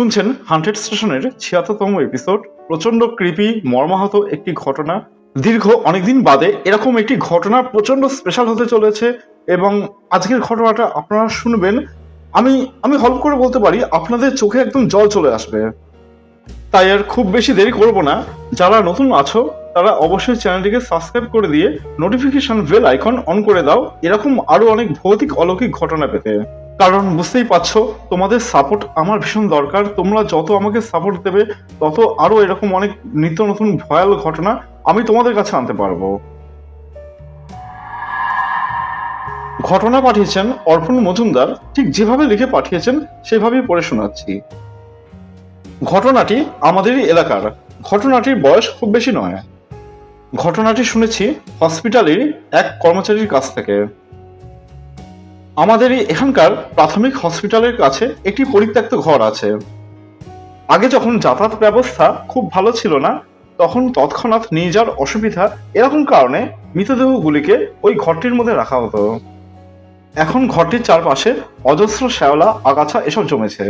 শুনছেন হান্ড্রেড স্টেশনের ছিয়াত্তরতম এপিসোড প্রচণ্ড কৃপি মর্মাহত একটি ঘটনা। দীর্ঘ অনেকদিন বাদে এরকম একটি ঘটনা প্রচণ্ড স্পেশাল হতে চলেছে এবং আজকের ঘটনাটা আপনারা শুনবেন। আমি আমি হল্প করে বলতে পারি, আপনাদের চোখে একদম জল চলে আসবে। তাই আর খুব বেশি দেরি করব না। যারা নতুন আছো, তারা অবশ্যই চ্যানেলটিকে সাবস্ক্রাইব করে দিয়ে নোটিফিকেশন বেল আইকন অন করে দাও। এরকম আরও অনেক ভৌতিক অলৌকিক ঘটনা পেতে। কারণ বুঝতেই পারছ, তোমাদের সাপোর্ট আমার ভীষণ দরকার। তোমরা যত আমাকে সাপোর্ট দেবে, তত আরও এরকম অনেক নিত্য নতুন ভয়াল ঘটনা আমি তোমাদের কাছে আনতে পারব। ঘটনা পাঠিয়েছেন অর্পণ মজুমদার। ঠিক যেভাবে লিখে পাঠিয়েছেন, সেভাবেই পড়ে শোনাচ্ছি। ঘটনাটি আমাদেরই এলাকার। ঘটনাটির বয়স খুব বেশি নয়। ঘটনাটি শুনেছি হসপিটালের এক কর্মচারীর কাছ থেকে। আমাদেরই এখানকার প্রাথমিক হসপিটালের কাছে একটি পরিত্যক্ত ঘর আছে। আগে যখন যাতায়াত ব্যবস্থা খুব ভালো ছিল না, তখন তৎক্ষণাৎ নিয়ে যাওয়ার অসুবিধা এরকম কারণে মৃতদেহগুলিকে ওই ঘরটির মধ্যে রাখা হতো। এখন ঘরটির চারপাশে অজস্র শ্যাওলা, আগাছা এসব জমেছে।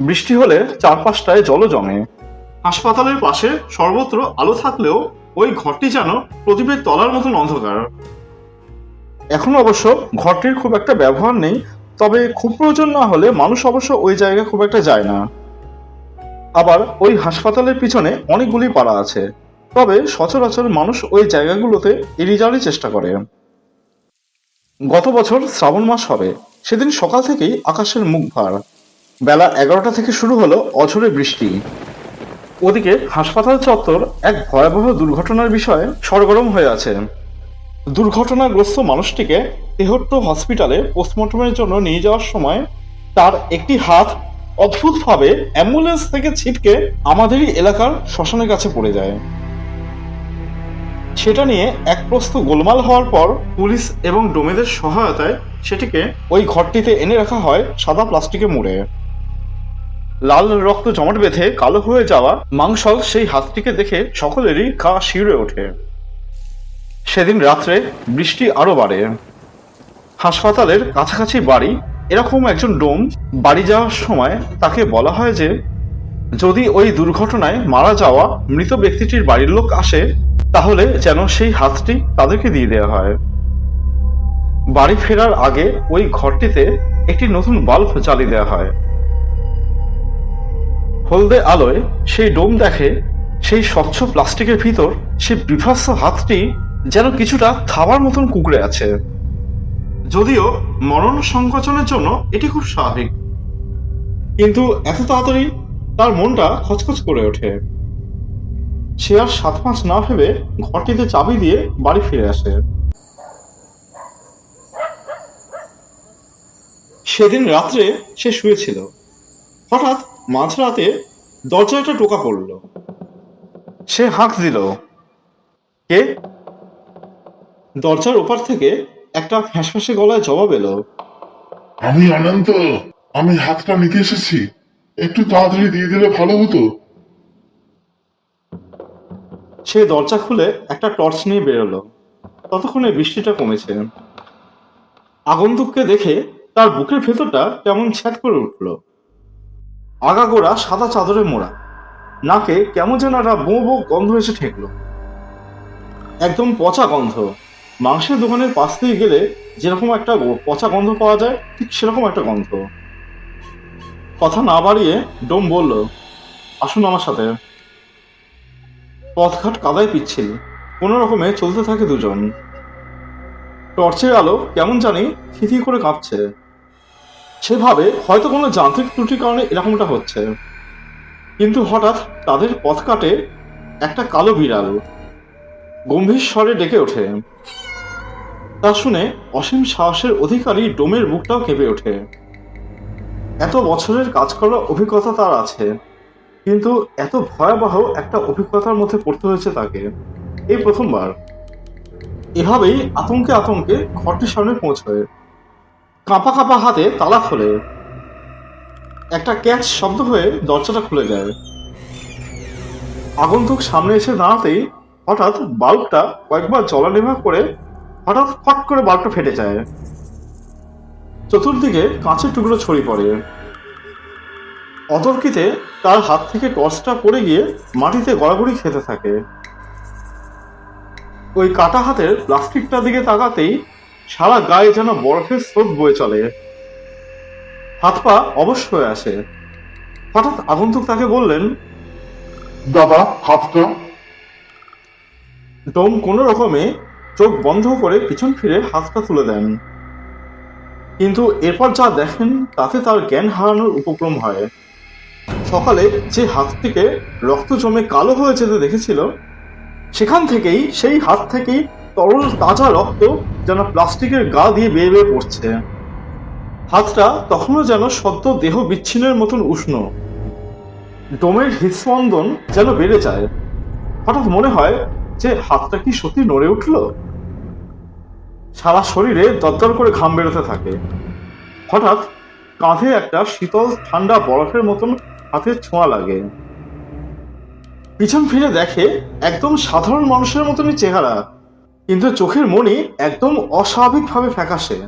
বৃষ্টি হলে চারপাশটায় জল জমে। হাসপাতালের পাশে সর্বত্র আলো থাকলেও ওই ঘরটি যেন প্রদীপের তলার মতন অন্ধকার। এখন অবশ্য ঘরটির খুব একটা ব্যবহার নেই, তবে খুব প্রয়োজন না হলে মানুষ অবশ্য ওই জায়গায় খুব একটা যায় না। আবার ওই হাসপাতালের পিছনে অনেকগুলি পাড়া আছে, তবে সচরাচর মানুষ ওই জায়গাগুলোতে এড়িয়ে যাওয়ারই চেষ্টা করে। গত বছর শ্রাবণ মাস হবে, সেদিন সকাল থেকেই আকাশের মুখ ভার। বেলা এগারোটা থেকে শুরু হলো অঝরে বৃষ্টি। ওদিকে হাসপাতাল চত্বর এক ভয়াবহ দুর্ঘটনার বিষয়ে সরগরম হয়ে আছে। দুর্ঘটনাগ্রস্ত মানুষটিকে তেহট্ট হসপিটালে পোস্টমর্টমের জন্য নিয়ে যাওয়ার সময় তার একটি হাত অদ্ভুতভাবে অ্যাম্বুলেন্স থেকে ছিটকে আমাদেরই এলাকার শ্মশানের কাছে পড়ে যায়। সেটা নিয়ে এক প্রস্ত গোলমাল হওয়ার পর পুলিশ এবং ডোমেদের সহায়তায় সেটিকে ওই ঘরটিতে এনে রাখা হয় সাদা প্লাস্টিকে মুড়ে। লাল রক্ত জমাট বেঁধে কালো হয়ে যাওয়া মাংসল সেই হাতটিকে দেখে সকলেরই গা শিউরে ওঠে। সেদিন রাত্রে বৃষ্টি আরও বাড়ে। হাসপাতালের কাছাকাছি বাড়ি, এরকম একজন ডোম বাড়ি যাওয়ার সময় তাকে বলা হয় যে, যদি ওই দুর্ঘটনায় মারা যাওয়া মৃত ব্যক্তিটির বাড়ির লোক আসে, তাহলে যেন সেই হাতটি তাদেরকে দিয়ে দেওয়া হয়। বাড়ি ফেরার আগে ওই ঘরটিতে একটি নতুন বাল্ব জ্বালিয়ে দেওয়া হয়। হলদে আলোয় সেই ডোম দেখে সেই স্বচ্ছ প্লাস্টিকের ভিতর সেই বিভৎস হাতটি যেন কিছুটা থাবার মতন কুকড়ে আছে। যদিও মরণ সংকোচনের জন্য এটি খুব স্বাভাবিক। কিন্তু এত তাড়াতাড়ি তার মনটা খচখচ করে ওঠে। সে আর সাত পাঁচ না ভেবে ঘরটিতে চাবি দিয়ে বাড়ি ফিরে আসে। সেদিন রাত্রে সে শুয়েছিল। হঠাৎ মাঝরাতে দরজায় একটা টোকা পড়ল। সে হাঁক দিল, কে? দরজার ওপার থেকে একটা ফ্যাঁসফ্যাঁসে গলায় জবাব এলো। আমি অনন্ত আমি হাতটা নিতে এসেছি। একটু তাড়াতাড়ি দিয়ে দিলে ভালো হতো। সে দরজা খুলে একটা টর্চ নিয়ে বেরোলো। ততক্ষণে বৃষ্টিটা কমেছে। আগন্তুককে দেখে তার বুকের ভেতরটা কেমন ছ্যাদ করে উঠল। আগাগোড়া সাদা চাদরে মোড়া। নাকে কেমন যেন একটা বো বো গন্ধ এসে ঠেকলো। একদম পচা গন্ধ। মাংসের দোকানের পাশ দিয়ে গেলে যেরকম একটা পচা গন্ধ পাওয়া যায়, ঠিক সেরকম একটা গন্ধ। কথা না বাড়িয়ে ডোম বলল, আসুন আমার সাথে। পথঘাট কাদায় পিচ্ছিল। কোনো রকমে চলতে থাকে দুজন। টর্চের আলো কেমন জানি থিথি করে কাঁপছে। সেভাবে হয়তো কোনো যান্ত্রিক ত্রুটির কারণে এরকমটা হচ্ছে। কিন্তু হঠাৎ তাদের পথ কাটে একটা কালো বিড়াল গম্ভীর স্বরে ডেকে ওঠে। তা শুনে অসীম সাহসের অধিকারী ডোমের মুখটাও কেঁপে ওঠে। এত বছরের কাজ করার অভিজ্ঞতা তার আছে, কিন্তু এত ভয়াবহ একটা অভিজ্ঞতার মধ্যে পড়তে হয়েছে তাকে। এই প্রথমবার। এভাবেই আতঙ্কে আতঙ্কে ঘরটির সামনে পৌঁছয়। কাঁপা কাঁপা হাতে তালা খোলে। একটা ক্যাচ শব্দ হয়ে দরজাটা খুলে যায়। আগন্তুক সামনে এসে দাঁড়াতেই হঠাৎ বাল্বটা কয়েকবার জলা জলানিভা করে হঠাৎ ফট করে বাল্বটা ফেটে যায়। চতুর্দিকে কাঁচের টুকরো ছড়িয়ে পড়ে। অতর্কিতে তার হাত থেকে টর্চটা পড়ে গিয়ে মাটিতে গড়াগড়ি খেতে থাকে। ওই কাটা হাতের প্লাস্টিকটার দিকে তাকাতেই সারা গায়ে যেন বরফের স্রোত বয়ে চলে। হাত পা অবশ্য হয়ে আসে। হঠাৎ আগন্তুক তাকে বললেন দাদা হাতটা ডোম কোনো রকমে চোখ বন্ধ করে পিছন ফিরে হাতটা তুলে দেন। কিন্তু এরপর যা দেখেন, তাতে তার জ্ঞান হারানোর উপক্রম হয়। সকালে যে হাতটিকে রক্ত জমে কালো হয়ে যেতে দেখেছিল, সেখান থেকেই, সেই হাত থেকেই তরল তাজা রক্ত যেন প্লাস্টিকের গা দিয়ে বেয়ে বেয়ে পড়ছে। হাতটা তখনও যেন সদ্য দেহ বিচ্ছিন্নের মতন উষ্ণ। ডোমের হৃদস্পন্দন যেন বেড়ে যায়। হঠাৎ মনে হয় যে হাতটা কি সত্যি নড়ে উঠল? সারা শরীরে দরদর করে ঘাম বেরোতে থাকে। হঠাৎ কাঁধে একটা শীতল, ঠান্ডা বরফের মতন হাতের ছোঁয়া লাগে। পিছন ফিরে দেখে একদম সাধারণ মানুষের মতনই চেহারা, কিন্তু চোখের মনি একদম অস্বাভাবিকভাবে ফ্যাকাশে।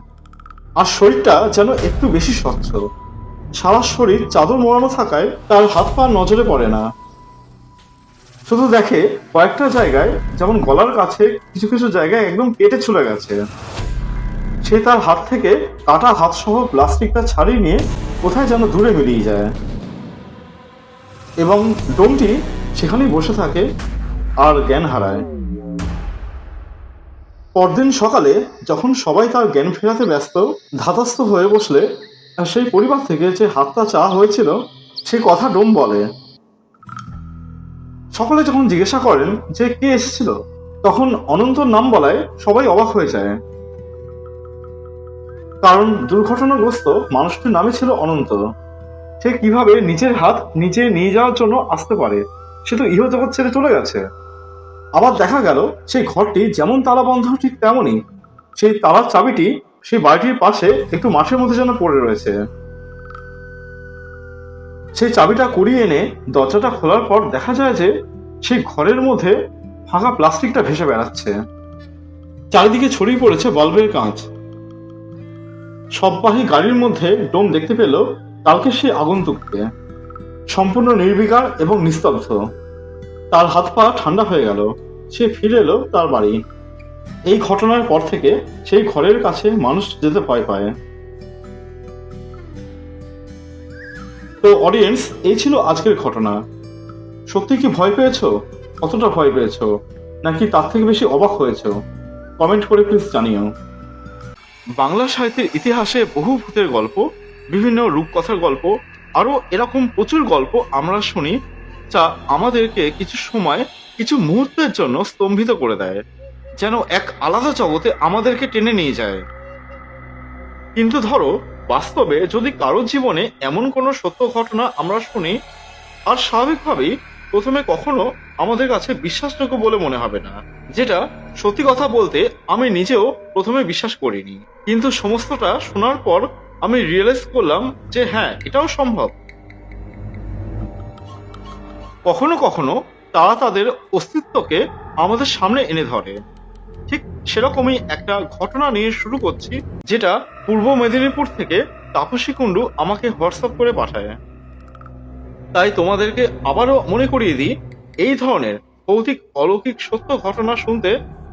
আর শরীরটা যেন একটু বেশি স্বচ্ছ। সারা শরীর চাদর মোড়ানো থাকায় তার হাত পা নজরে পড়ে না। শুধু দেখে কয়েকটা জায়গায় যেমন গলার কাছে কিছু কিছু জায়গায় একদম কেটে চলে গেছে। সে তার হাত থেকে কাটা হাত সহ প্লাস্টিকটা ছাড়িয়ে নিয়ে কোথায় যেন দূরে বেরিয়ে যায়। এবং ডোমটি সেখানেই বসে থাকে আর জ্ঞান হারায়। পরদিন সকালে যখন সবাই তার জ্ঞান ফেরাতে ব্যস্ত, ধাতস্থ হয়ে বসলে সেই পরিবার থেকে যে হাতটা চা হয়েছিল, সে কথা ডোম বলে। সকলে যখন জিজ্ঞাসা করেন যে কে এসেছিল, তখন অনন্তর নাম বলায় সবাই অবাক হয়ে যায়। কারণ দুর্ঘটনাগ্রস্ত মানুষটির নামে ছিল অনন্ত। সে কীভাবে নিজের হাত নিজে নিয়ে যাওয়ার জন্য আসতে পারে, সে তো ইহজগৎ ছেড়ে চলে গেছে। আবার দেখা গেল, সেই ঘরটি যেমন তালা বন্ধ ঠিক তেমনই। সেই তালার চাবিটি সেই বাড়িটির পাশে একটু মাঠের মধ্যে যেন পড়ে রয়েছে। সেই চাবিটা কুড়িয়ে এনে দরজাটা খোলার পর দেখা যায় যে সেই ঘরের মধ্যে ফাঁকা প্লাস্টিকটা ভেসে বেড়াচ্ছে। চারিদিকে ছড়িয়ে পড়েছে বাল্বের কাঁচ। সববাহী গাড়ির মধ্যে ডোম দেখতে পেল কালকে সে আগন্তুককে। সম্পূর্ণ নির্বিকার এবং নিস্তব্ধ। তার হাত পা ঠান্ডা হয়ে গেল। সে ফিরে এলো তার বাড়ি। এই ঘটনার পর থেকে সেই ঘরের কাছে মানুষ যেতে ভয় পায়। তো অডিয়েন্স এই ছিল আজকের ঘটনা। সত্যি কি ভয় পেয়েছ? কতটা ভয় পেয়েছ? নাকি তার থেকে বেশি অবাক হয়েছো? কমেন্ট করে প্লিজ জানিও। বাংলা সাহিত্যের ইতিহাসে বহু ভূতের গল্প, বিভিন্ন রূপকথার গল্প, আরও এরকম প্রচুর গল্প আমরা শুনি যা আমাদেরকে কিছু সময়, কিছু মুহূর্তের জন্য স্তম্ভিত করে দেয়, যেন এক আলাদা জগতে আমাদেরকে টেনে নিয়ে যায়। কিন্তু ধরো, বাস্তবে যদি কারও জীবনে এমন কোনো সত্য ঘটনা আমরা শুনি, আর স্বাভাবিকভাবেই প্রথমে কখনো আমাদের কাছে বিশ্বাসযোগ্য বলে মনে হবে না, যেটা সত্যি কথা বলতে আমি নিজেও প্রথমে বিশ্বাস করিনি। কিন্তু সমস্তটা শোনার পর আমি রিয়েলাইজ করলাম যে হ্যাঁ এটাও সম্ভব। কখনো কখনো তারা তাদের অস্তিত্বকে আমাদের সামনে এনে ধরে। ঠিক সেরকমই একটা ঘটনা নিয়ে শুরু করছি, যেটা পূর্ব মেদিনীপুর থেকে তাপসী কুণ্ডু আমাকে হোয়াটসঅ্যাপ করে পাঠায়। তাই তোমাদেরকে আবারও মনে করিয়ে দিই, এই ধরনের ভৌতিক অলৌকিক সত্য ঘটনা শুনতে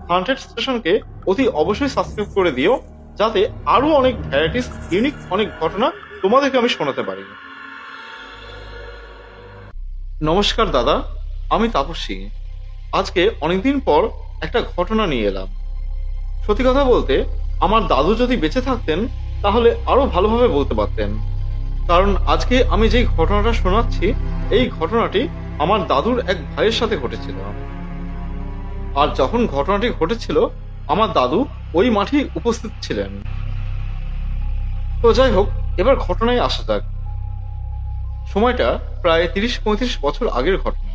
হান্ড্রেড স্টেশনকে অতি অবশ্যই সাবস্ক্রাইব করে দিও, যাতে আরও অনেক ভ্যারাইটিস ইউনিক অনেক ঘটনা তোমাদেরকে আমি শোনাতে পারি। নমস্কার দাদা, আমি তাপসী আজকে অনেকদিন পর একটা ঘটনা নিয়ে এলাম। সত্যি কথা বলতে, আমার দাদু যদি বেঁচে থাকতেন, তাহলে আরও ভালোভাবে বলতে পারতেন। কারণ আজকে আমি যেই ঘটনাটা শোনাচ্ছি, এই ঘটনাটি আমার দাদুর এক ভাইয়ের সাথে ঘটেছিল। আর যখন ঘটনাটি ঘটেছিল, আমার দাদু ওই মাঠেই উপস্থিত ছিলেন। তো যাই হোক, এবার ঘটনায় আসা যাক। সময়টা প্রায় তিরিশ পঁয়ত্রিশ বছর আগের ঘটনা।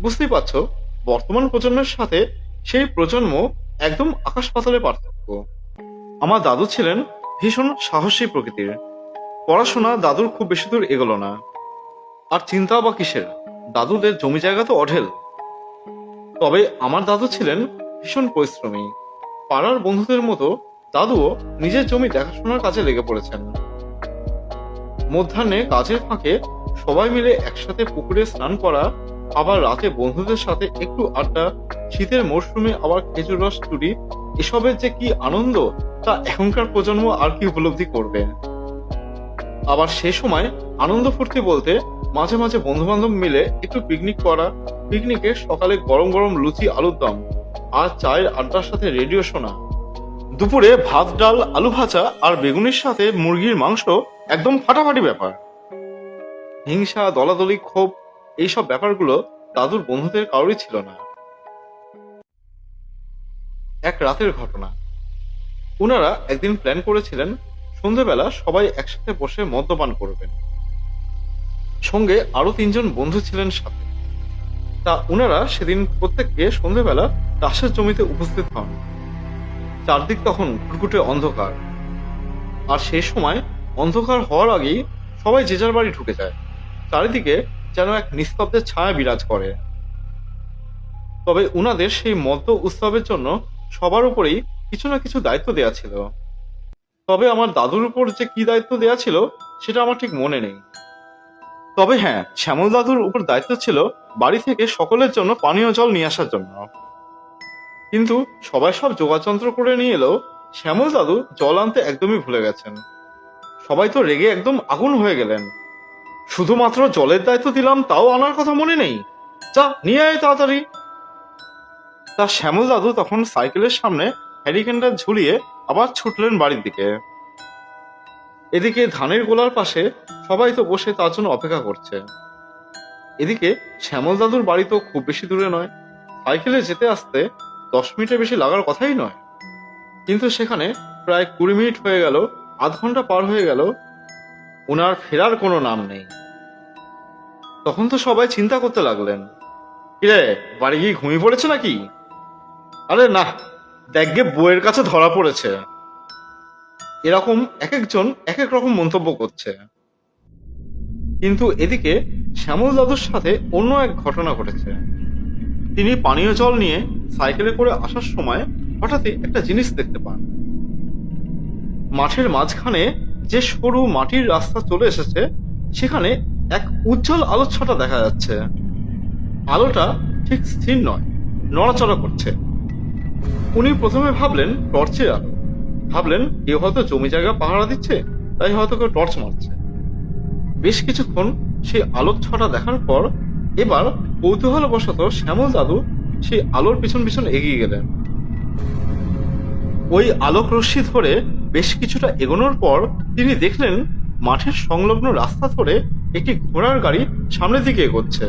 বুঝতেই পারছ, বর্তমান প্রজন্মের সাথে সেই প্রজন্ম একদম আকাশ পাতালের পার্থক্য। আমার দাদু ছিলেন ভীষণ সাহসী প্রকৃতির। পড়াশোনা দাদুর খুব বেশি দূর এগোলো না। আর চিন্তা বা কিসের? দাদুদের জমি জায়গা তো অঢেল। তবে আমার দাদু ছিলেন ভীষণ পরিশ্রমী। পাড়ার বন্ধুদের মতো দাদুও নিজের জমি দেখাশোনার কাজে লেগে পড়েছেন। মধ্যাহ্নে কাজের ফাঁকে সবাই মিলে একসাথে পুকুরে স্নান করা, আবার রাতে বন্ধুদের সাথে একটু আড্ডা, শীতের মরশুমে আবার খেজুর রস চুরি, এসবের যে কি আনন্দ, তা এখনকার প্রজন্ম আর কি উপলব্ধি করবে? আবার সে সময় আনন্দ ফুর্তি বলতে মাঝে মাঝে বন্ধু বান্ধব মিলে একটু পিকনিক করা। পিকনিকে সকালে গরম গরম লুচি, আলুর দম আর চায়ের আড্ডার সাথে রেডিও শোনা। দুপুরে ভাত, ডাল, আলু ভাজা আর বেগুনের সাথে মুরগির মাংস একদম ফাটাফাটি ব্যাপার। হিংসা, দলাদলি, ক্ষোভ এইসব ব্যাপারগুলো দাদুর বন্ধুদের কারোরই ছিল না। এক রাতের ঘটনা। ওনারা একদিন প্ল্যান করেছিলেন সন্ধেবেলা সবাই একসাথে বসে মদ্যপান করবেন। সঙ্গে আরও তিনজন বন্ধু ছিলেন সাথে। তা ওনারা সেদিন প্রত্যেককে সন্ধেবেলা চাষের জমিতে উপস্থিত হন। চারদিক তখন ঘুটঘুটে অন্ধকার। আর সেই সময় অন্ধকার হওয়ার আগেই সবাই যে যার বাড়ি ঢুকে যায়। চারিদিকে যেন এক নিস্তব্ধের ছায়া বিরাজ করে। তবে উনাদের সেই মদ্য উৎসবের জন্য সবার উপরেই কিছু না কিছু দায়িত্ব দেয়া ছিল। তবে আমার দাদুর উপর যে কি দায়িত্ব দেয়া ছিল, সেটা আমার ঠিক মনে নেই। তবে হ্যাঁ শ্যামল দাদুর উপর দায়িত্ব ছিল বাড়ি থেকে সকলের জন্য পানীয় জল নিয়ে আসার জন্য। কিন্তু সবাই সব যোগাযন্ত্র করে নিয়ে এলেও শ্যামল দাদু জল আনতে একদমই ভুলে গেছেন। সবাই তো রেগে একদম আগুন হয়ে গেলেন। শুধুমাত্র জলের দায়িত্ব দিলাম তাও আনার কথা মনে নেই। যা, নিয়ে আয় তাড়াতাড়ি। তা শ্যামল দাদু তখন সাইকেলের সামনে হ্যারিকেনটা ঝুলিয়ে আবার ছুটলেন বাড়ির দিকে। এদিকে ধানের গোলার পাশে সবাই তো বসে তার জন্য অপেক্ষা করছে। এদিকে শ্যামল দাদুর বাড়ি তো খুব বেশি দূরে নয়। সাইকেলে যেতে আসতে দশ মিনিটের বেশি লাগার কথাই নয়। কিন্তু সেখানে প্রায় কুড়ি মিনিট হয়ে গেল, আধ ঘণ্টা পার হয়ে গেল ওনার ফেরার কোনো নাম নেই। তখন তো সবাই চিন্তা করতে লাগলেন, কিরে, বাড়ি গিয়ে ঘুমিয়ে পড়েছে নাকি? আরে না দেখগে বইয়ের কাছে ধরা পড়েছে। এরকম এক একজন এক এক রকম মন্তব্য করছে। কিন্তু এদিকে শ্যামল দাদুর সাথে অন্য এক ঘটনা ঘটেছে। তিনি পানীয় জল নিয়ে সাইকেলে করে আসার সময় হঠাৎই একটা জিনিস দেখতে পান। মাঠের মাঝখানে যে সরু মাটির রাস্তা চলে এসেছে, সেখানে এক উজ্জ্বল আলোর ছটা দেখা যাচ্ছে। আলোটা ঠিক স্থির নয়, নড়াচড়া করছে। উনি প্রথমে ভাবলেন টর্চের আলো। ভাবলেন, কেউ হয়তো জমি জায়গা পাহারা দিচ্ছে, তাই হয়তো কেউ টর্চ মারছে। বেশ কিছুক্ষণ সেই আলোক ছটা দেখার পর এবার কৌতূহলবশত শ্যামল দাদু সেই আলোর পিছন পিছন এগিয়ে গেলেন। ওই আলোক রশ্মি ধরে বেশ কিছুটা এগোনোর পর তিনি দেখলেন, মাঠের সংলগ্ন রাস্তা ধরে একটি ঘোড়ার গাড়ি সামনের দিকে এগোচ্ছে।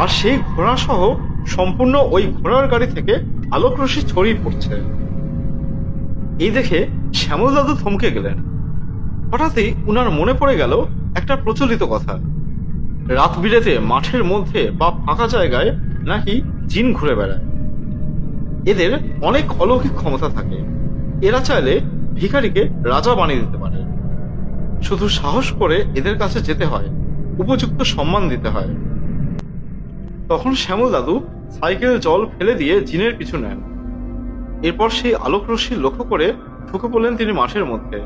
আর সেই ঘোড়া সহ সম্পূর্ণ ওই ঘোড়ার গাড়ি থেকে আলোক রশ্মি ছড়িয়ে পড়ছে। এই দেখে শ্যামল দাদু থমকে গেলেন। হঠাৎই উনার মনে পড়ে গেল একটা প্রচলিত কথা। রাত বিরেতে মাঠের মধ্যে বা ফাঁকা জায়গায় নাকি জিন ঘুরে বেড়ায়। এদের অনেক অলৌকিক ক্ষমতা থাকে। এরা চাইলে ভিখারিকে রাজা বানিয়ে দিতে পারে। শুধু সাহস করে এদের কাছে যেতে হয়, উপযুক্ত সম্মান দিতে হয়। তখন শ্যামল দাদু সাইকেল, জল ফেলে দিয়ে জিনের পিছু নেন। এরপর সেই আলোক রশ্মি লক্ষ্য করে ঢুকে পড়লেন তিনি মাঠের মধ্যে।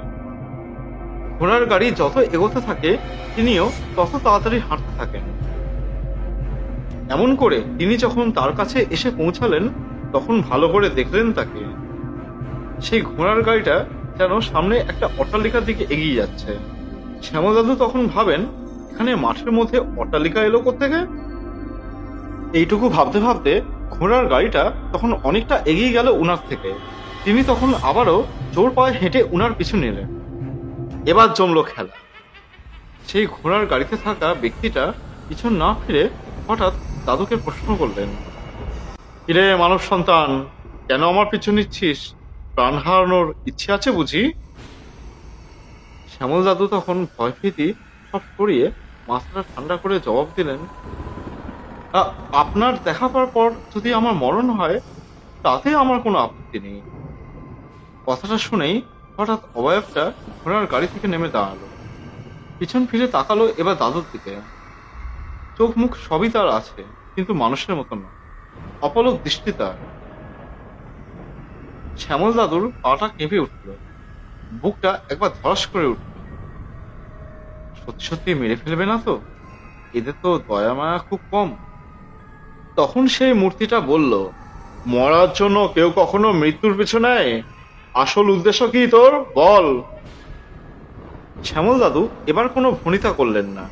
ঘোড়ার গাড়ি যত এগোতে থাকে, তিনিও তত তাড়াতাড়ি হাঁটতে থাকেন। এমন করে তিনি যখন তার কাছে এসে পৌঁছালেন, তখন ভালো করে দেখলেন তাকে। সেই ঘোড়ার গাড়িটা যেন সামনে একটা অট্টালিকার দিকে এগিয়ে যাচ্ছে। শ্যামল দাদু তখন ভাবেন, এখানে মাঠের মধ্যে অট্টালিকা এলো থেকে এইটুকু ভাবতে ভাবতে ঘোড়ার গাড়িটা তখন অনেকটা এগিয়ে গেল উনার থেকে। তিনি তখন আবারও জোর পায়ে হেঁটে উনার পিছু নিলেন। এবার জমলো খেলা। সেই ঘোড়ার গাড়িতে থাকা ব্যক্তিটা পিছন না ফিরে হঠাৎ দাদুকে প্রশ্ন করলেন, কিরে মানব সন্তান, কেন আমার পিছু নিচ্ছিস? প্রাণ হারানোর ইচ্ছে আছে বুঝি? শ্যামল দাদু তখন ভয় ভয়ভীতি সব সরিয়ে মাথাটা ঠান্ডা করে জবাব দিলেন "আ- আপনার দেখা পাওয়ার পর যদি আমার মরণ হয়, তাতে আমার কোনো আপত্তি নেই। কথাটা শুনেই হঠাৎ অবয়বটা ঘোড়ার গাড়ি থেকে নেমে দাঁড়াল। পিছন ফিরে তাকালো এবার দাদুর দিকে। চোখ মুখ সবই তার আছে, কিন্তু মানুষের মতো না। অপলক দৃষ্টি তার। শ্যামল দাদুর পাটা কেঁপে উঠল। বুকটা একবার ধস করে উঠল। সত্যি সত্যি মেরে ফেলবে না তো? এদের তো দয়া মায়া খুব কম। তখন সেই মূর্তিটা বলল, মরার জন্য কেউ কখনো মৃত্যুর পিছনে আসল উদ্দেশ্য কি তোর? বল। শ্যামল দাদু এবার কোনো ভনিতা করলেন না।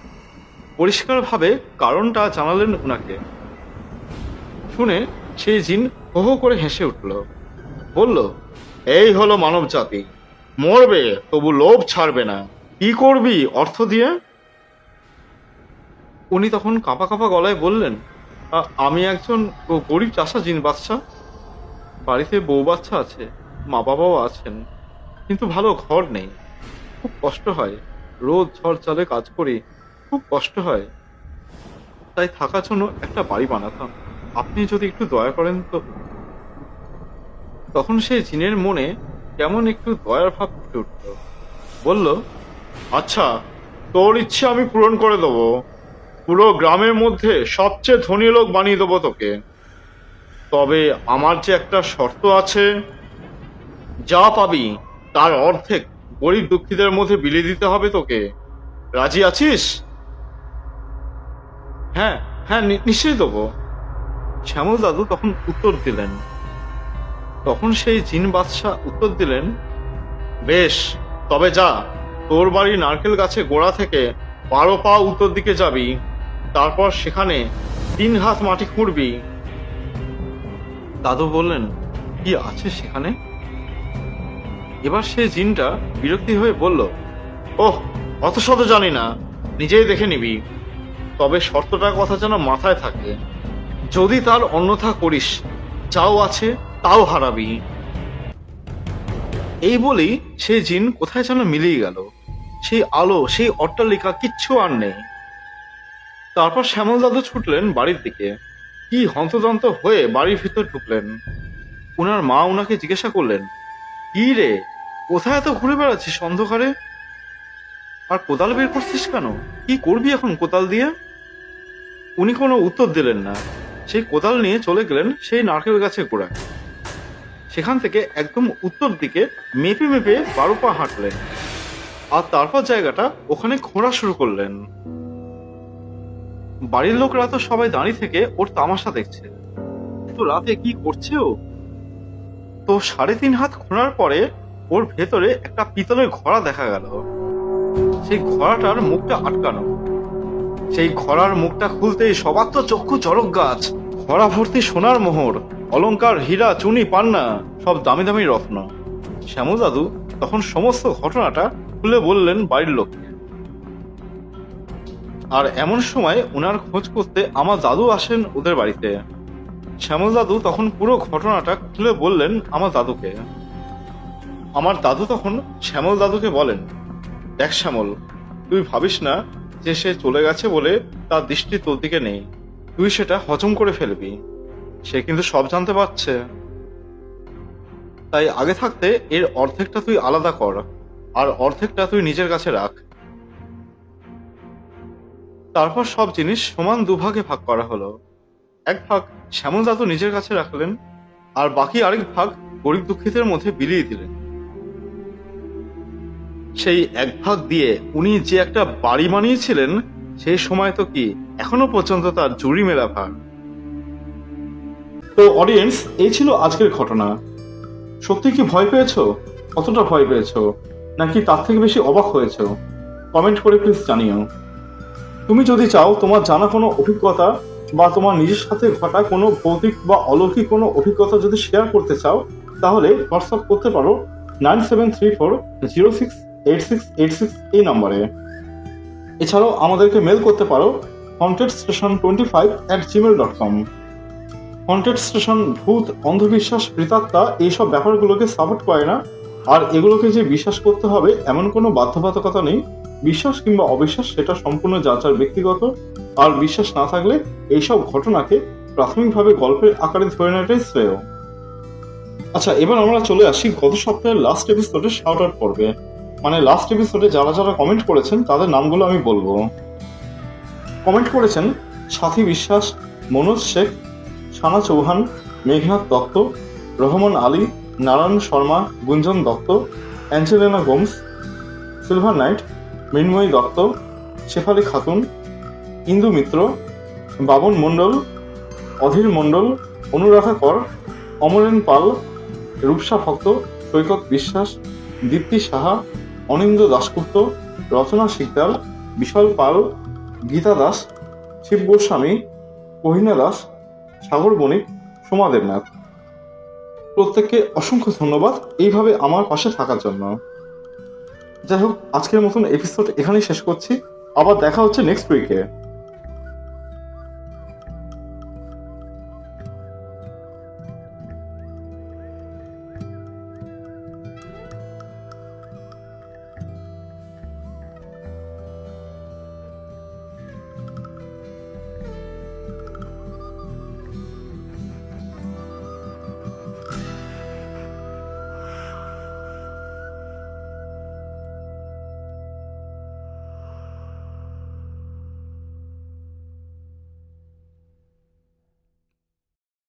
পরিষ্কারভাবে কারণটা জানালেন উনাকে। শুনে সেই জিন হো হো করে হেসে উঠল। বলল, এই হলো মানব জাতি মরবে, তবু লোভ ছাড়বে না। কি করবি অর্থ দিয়ে? উনি তখন কাঁপা কাঁপা গলায় বললেন "আ- আমি একজন গরিব চাষা জিন বাচ্চা। বাড়িতে বউ বাচ্চা আছে মা বাবাও আছেন, কিন্তু ভালো ঘর নেই। খুব কষ্ট হয়। রোদ ঝড় চালে কাজ করি, খুব কষ্ট হয়। তাই থাকার জন্য একটা বাড়ি বানাতাম। আপনি যদি একটু দয়া করেন তো তখন সে জিনের মনে কেমন একটু দয়ার ভাব ফুটে উঠল। বলল আচ্ছা তোর ইচ্ছে আমি পূরণ করে দেবো। পুরো গ্রামের মধ্যে সবচেয়ে ধনী লোক বানিয়ে দেবো তোকে। তবে আমার যে একটা শর্ত আছে, যা পাবি তার অর্ধেক গরিব দুঃখীদের মধ্যে বিলিয়ে দিতে হবে তোকে। রাজি আছিস? হ্যাঁ হ্যাঁ নিশ্চয়ই দেবো। শ্যামল দাদু তখন উত্তর দিলেন। তখন সেই জিন বাদশাহ উত্তর দিলেন, বেশ, তবে যা, তোর বাড়ি নারকেল গাছে গোড়া থেকে বারো পা উত্তর দিকে যাবি। তারপর সেখানে তিন হাত মাটি খুঁড়বি। দাদু বললেন, কি আছে সেখানে? এবার সে জিনটা বিরক্তি হয়ে বলল, ওহ, অত শত জানি না, নিজেই দেখে নিবি। তবে শর্তটার কথা যেন মাথায় থাকে। যদি তার অন্যথা করিস, যাও আছে, তাও হারাবি। এই বলেই সে জিন কোথায় যেন মিলিয়ে গেল। সেই আলো, সেই অট্টালিকা কিচ্ছু আর নেই। তারপর শ্যামল দাদু ছুটলেন বাড়ির দিকে। কি হন্তদন্ত হয়ে বাড়ির ভিতর ঢুকলেন। উনার মা উনাকে জিজ্ঞাসা করলেন, কি রে, কোথায় এত ঘুরে বেড়াচ্ছিস অন্ধকারে? আর কোদাল বের করছিস কেন? কি করবি এখন কোদাল দিয়ে? উনি কোনো উত্তর দিলেন না। সেই কোদাল নিয়ে চলে গেলেন সেই নারকেল গাছে গোড়ায় সেখান থেকে একদম উত্তর দিকে মেপে মেপে বারো পা হাঁটলেন। আর তারপর জায়গাটা ওখানে খোঁড়া শুরু করলেন। বাড়ির লোকরা তো সবাই দাঁড়িয়ে থেকে ওর তামাশা দেখছে। তো রাতে কি করছে ও? তো সাড়ে তিন হাত খোঁড়ার পরে ওর ভেতরে একটা পিতলের ঘোড়া দেখা গেল। সেই ঘোড়াটার মুখটা আটকানো। সেই ঘোড়ার মুখটা খুলতেই সবার তো চক্ষু চড়ক গাছ। ঘোড়া ভর্তি সোনার মোহর, অলংকার, হীরা, চুনি, পান্না, সব দামি দামি রত্ন। শ্যামল দাদু তখন সমস্ত ঘটনাটা খুলে বললেন বাড়ির লোককে। আর এমন সময় ওনার খোঁজ করতে আমার দাদু আসেন ওদের বাড়িতে। শ্যামল দাদু তখন পুরো ঘটনাটা খুলে বললেন আমার দাদুকে। আমার দাদু তখন শ্যামল দাদুকে বলেন, দেখ শ্যামল, তুই ভাবিস না যে সে চলে গেছে বলে তার দৃষ্টি তোর দিকে নেই। তুই সেটা হজম করে ফেলবি। সে কিন্তু সব জানতে পারছে। তাই আগে থাকতে এর অর্ধেকটা তুই আলাদা কর, আর অর্ধেকটা তুই নিজের কাছে রাখ। তারপর সব জিনিস সমান দুভাগে ভাগ করা হলো। এক ভাগ শ্যামল দাদু নিজের কাছে রাখলেন, আর বাকি আরেক ভাগ গরিব দুঃখীদের মধ্যে বিলিয়ে দিলেন। সেই এক ভাগ দিয়ে উনি যে একটা বাড়ি বানিয়েছিলেন সেই সময় তো কি এখনও পর্যন্ত তার জুড়ি মেলা ভার। তো অডিয়েন্স এই ছিল আজকের ঘটনা। সত্যি কি ভয় পেয়েছ? কতটা ভয় পেয়েছ? নাকি তার থেকে বেশি অবাক হয়েছ? কমেন্ট করে প্লিজ জানিও। তুমি যদি চাও তোমার জানা কোনো অভিজ্ঞতা বা তোমার নিজের সাথে ঘটা কোনো ভৌতিক বা অলৌকিক কোনো অভিজ্ঞতা যদি শেয়ার করতে চাও, তাহলে হোয়াটসঅ্যাপ করতে পারো nine seven three four zero six eight six eight six এই নাম্বারে। এছাড়াও আমাদেরকে মেল করতে পারো content station twenty five at Gmail dot com content station ভূত অন্ধবিশ্বাস প্রেতাত্মা এইসব ব্যাপারগুলোকে সাপোর্ট করে না। আর এগুলোকে যে বিশ্বাস করতে হবে, এমন কোনো বাধ্যবাধকতা নেই বিশ্বাস কিংবা অবিশ্বাস সেটা সম্পূর্ণ যার ব্যক্তিগত। আর বিশ্বাস না থাকলে এইসব ঘটনাকে প্রাথমিকভাবে গল্পের আকারে ধরে নেওয়াটাই শ্রেয়। আচ্ছা এবার আমরা চলে আসি গত সপ্তাহের লাস্ট এপিসোডে শাউট আউট পর্বে। মানে লাস্ট এপিসোডে যারা যারা কমেন্ট করেছেন, তাদের নামগুলো আমি বলব। কমেন্ট করেছেন সাথী বিশ্বাস, মনোজ শেখ, সানা Chauhan, Meghnad Dutta, Rahman Ali, Narayan Sharma, Gunjan Dutta, Angelina Gomes, silver knight Mrinmoyee Dutta, Shefali Khatun, Indu Mitra, Baban Mondal, Adhir Mondal, Anuradha Kar, Amaren Pal, Rupsa ভক্ত, সৈকত বিশ্বাস, দীপ্তি সাহা অনিন্দ দাশগুপ্ত, রচনা শিকদার বিশাল পাল, গীতা দাস, শিব গোস্বামী, কহিনা দাস, সাগর বণিক, সোমা দেবনাথ। প্রত্যেককে অসংখ্য ধন্যবাদ। এইভাবে আমার পাশে থাকার জন্য। যাই হোক আজকের মতন এপিসোড এখানেই শেষ করছি। আবার দেখা হচ্ছে নেক্সট উইকে